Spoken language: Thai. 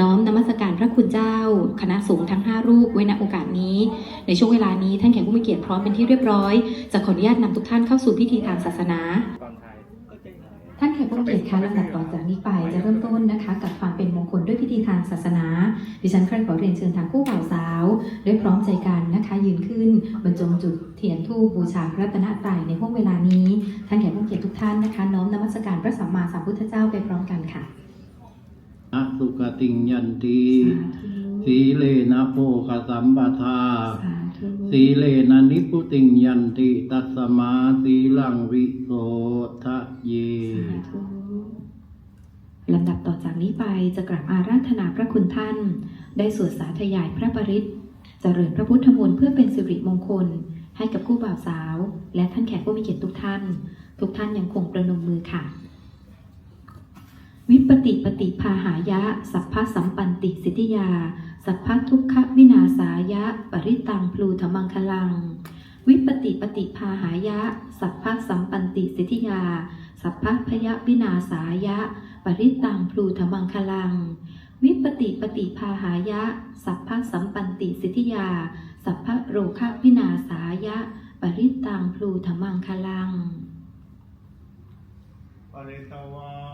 น้อมนมัสการพระคุณเจ้า คณะสงฆ์ทั้ง 5 รูปไว้ณโอกาสนี้ ในช่วงเวลานี้ท่านแขกผู้มีเกียรติพร้อมเป็นที่เรียบร้อยจะขออนุญาตนำทุกท่านเข้าสู่พิธีทางศาสนา ท่านแขกผู้มีเกียรติคะลำดับต่อจากนี้ไปจะเริ่มต้นนะคะ กับความเป็นมงคลด้วยพิธีทางศาสนา ดิฉันใครขอเรียนเชิญทางคู่บ่าวสาวด้วยพร้อมใจกันนะคะยืนขึ้นบรรจงจุดเทียนธูปบูชาพระตนตรัยในห่วงเวลานี้ ท่านแขกผู้มีเกียรติทุกท่านนะคะ น้อมนมัสการพระสัมมาสัมพุทธเจ้าไปพร้อมกัน สุขติงยันตีสีเลนะโภคสัมปทาสาธุสีเลนะนิพุติงยันติตัสมาสีลังวิโสทะเยสาธุลำดับต่อจากนี้ไปจะกราบอาราธนาพระคุณท่าน ได้สวดสาธยายพระปริตรเจริญพระพุทธมนต์เพื่อเป็นสิริมงคล ให้กับคู่บ่าวสาว และท่านแขกผู้มีเกียรติทุกท่าน ทุกท่านยังคงประนมมือค่ะ วิปติปฏิภาหายะ สัพพะสัมปันติสิทธิยา สัพพะทุกขวินาสายะ ปริตังพลูธมังคลัง วิปติปฏิภาหายะ สัพพะสัมปันติสิทธิยา สัพพะพยวินาสายะ ปริตังพลูธมังคลัง วิปติปฏิภาหายะ สัพพะสัมปันติสิทธิยา สัพพะโรควินาสายะ ปริตังพลูธมังคลัง ปริตวา